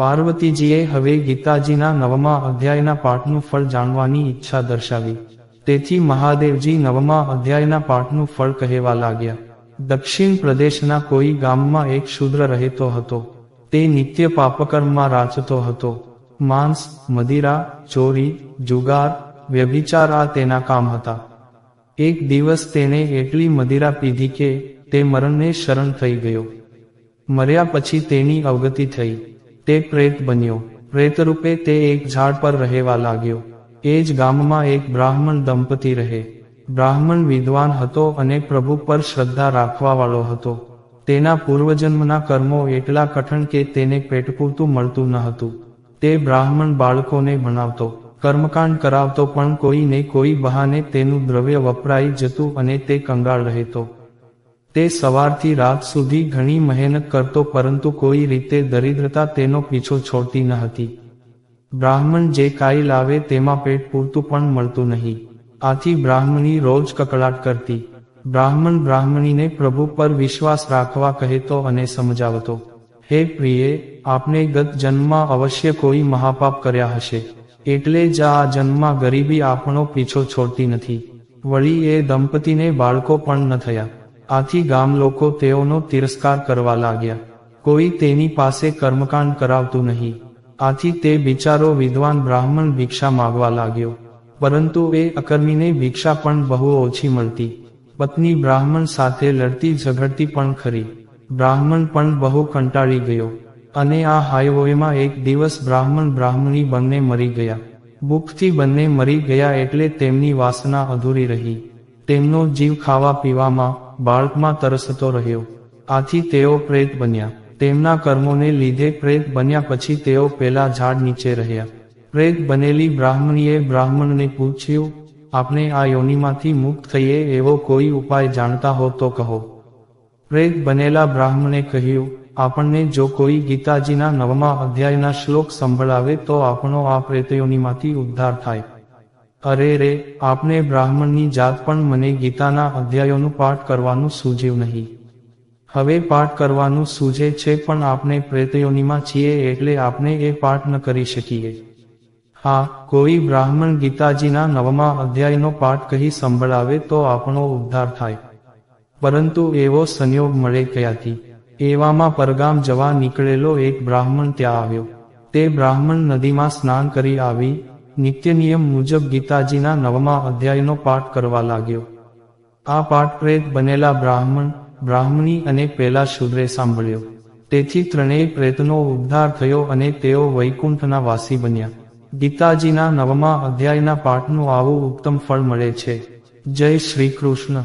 પાર્વતીજીએ હવે ગીતાજીના નવમા અધ્યાયના પાઠનું ફળ જાણવાની ઈચ્છા દર્શાવી. તેથી મહાદેવજી નવમા અધ્યાયના પાઠનું ફળ કહેવા લાગ્યા. દક્ષિણ પ્રદેશના કોઈ ગામમાં એક શૂદ્ર રહેતો હતો. તે નિત્ય પાપકર્મમાં રાચતો હતો. માંસ, મદિરા, ચોરી, જુગાર, વ્યભિચાર આ તેના કામ હતા. એક દિવસ તેણે એટલી મદિરા પીધી કે તે મરણને શરણ થઈ ગયો. મર્યા પછી તેની અવગતિ થઈ. તે પ્રેત બન્યો. પ્રેતરૂપે તે એક ઝાડ પર રહેવા લાગ્યો. એ જ ગામમાં એક બ્રાહ્મણ દંપતી રહે. બ્રાહ્મણ વિદ્વાન હતો અને પ્રભુ પર શ્રદ્ધા રાખવાવાળો હતો. તેના પૂર્વજન્મના કર્મો એટલા કઠણ કે તેને પેટ પૂરતું મળતું ન હતું. તે બ્રાહ્મણ બાળકોને ભણાવતો, કર્મકાંડ કરાવતો પણ કોઈને કોઈ બહાને તેનું દ્રવ્ય વપરાઈ જતું અને તે કંગાળ રહેતો. તે સવારથી રાત સુધી ઘણી મહેનત કરતો પરંતુ કોઈ રીતે દરિદ્રતા તેનો પીછો છોડતી ન હતી. બ્રાહ્મણ જે કાંઈ લાવે તેમાં પેટ પૂરતું પણ મળતું નહીં. આથી બ્રાહ્મણી રોજ કકળાટ કરતી. બ્રાહ્મણ બ્રાહ્મણીને પ્રભુ પર વિશ્વાસ રાખવા કહેતો અને સમજાવતો, હે પ્રિયે, આપને ગત જન્મમાં અવશ્ય કોઈ મહાપાપ કર્યા હશે. એટલે જ આ જન્મમાં ગરીબી આપણો પીછો છોડતી નથી. વળી એ દંપતીને બાળકો પણ ન થયા. આથી ગામ લોકો તેઓનો તિરસ્કાર કરવા લાગ્યા. કોઈ તેની પાસે કર્મકાંડ કરાવતું નહીં. આથી તે બિચારો વિદ્વાન બ્રાહ્મણ ભિક્ષા માગવા લાગ્યો. પરંતુ એ અકર્મીને ભિક્ષા પણ બહુ ઓછી મળતી. પત્ની બ્રાહ્મણ સાથે લડતી ઝઘડતી પણ ખરી. બ્રાહ્મણ પણ બહુ કંટાળી ગયો. અને આ હાઈવેમાં એક દિવસ બ્રાહ્મણ બ્રાહ્મણી બંને મરી ગયા. ભૂખથી બંને મરી ગયા એટલે તેમની વાસના અધૂરી રહી. તેમનો જીવ ખાવા પીવામાં બાળકમાં તરસતો રહ્યો. આથી તેઓ પ્રેત બન્યા. તેમના કર્મોને લીધે પ્રેત બન્યા પછી તેઓ પેલા ઝાડ નીચે રહ્યા. પ્રેત બનેલી બ્રાહ્મણીએ બ્રાહ્મણને પૂછ્યું આપણે આ યોનિમાંથી મુક્ત થઈએ એવો કોઈ ઉપાય જાણતા હો તો કહો. પ્રેત બનેલા બ્રાહ્મણે કહ્યું, આપણને જો કોઈ ગીતાજીના નવમા અધ્યાયના શ્લોક સંભળાવે તો આપણો આ પ્રેતયોનીમાંથી ઉદ્ધાર થાય. અરે રે, આપને બ્રાહ્મણની જાત પણ મને ગીતાના અધ્યાયોનું પાઠ કરવાનું સૂઝ્યું નહીં. હવે પાઠ કરવાનું સૂઝે છે પણ આપણે પ્રેતયોનીમાં છીએ એટલે આપણે એ પાઠ ન કરી શકીએ. હા, કોઈ બ્રાહ્મણ ગીતાજીના નવમા અધ્યાયનો પાઠ કહી સંભળાવે તો આપણો ઉદ્ધાર થાય. પરંતુ એવો સંયોગ મળે ક્યાંથી? એવામાં પરગામ જવા નીકળેલો એક બ્રાહ્મણ ત્યાં આવ્યો. તે બ્રાહ્મણ નદીમાં સ્નાન કરી આવી નિત્ય નિયમ મુજબ ગીતાજીના નવમા અધ્યાયનો પાઠ કરવા લાગ્યો. આ પાઠ પ્રેત બનેલા બ્રાહ્મણ, બ્રાહ્મણી અને પેલા શુદ્રે સાંભળ્યો. તેથી ત્રણેય પ્રેતનો ઉદ્ધાર થયો અને તેઓ વૈકુંઠના વાસી બન્યા. ગીતાજીના નવમા અધ્યાયના પાઠનું આવું ઉત્તમ ફળ મળે છે. જય શ્રી કૃષ્ણ.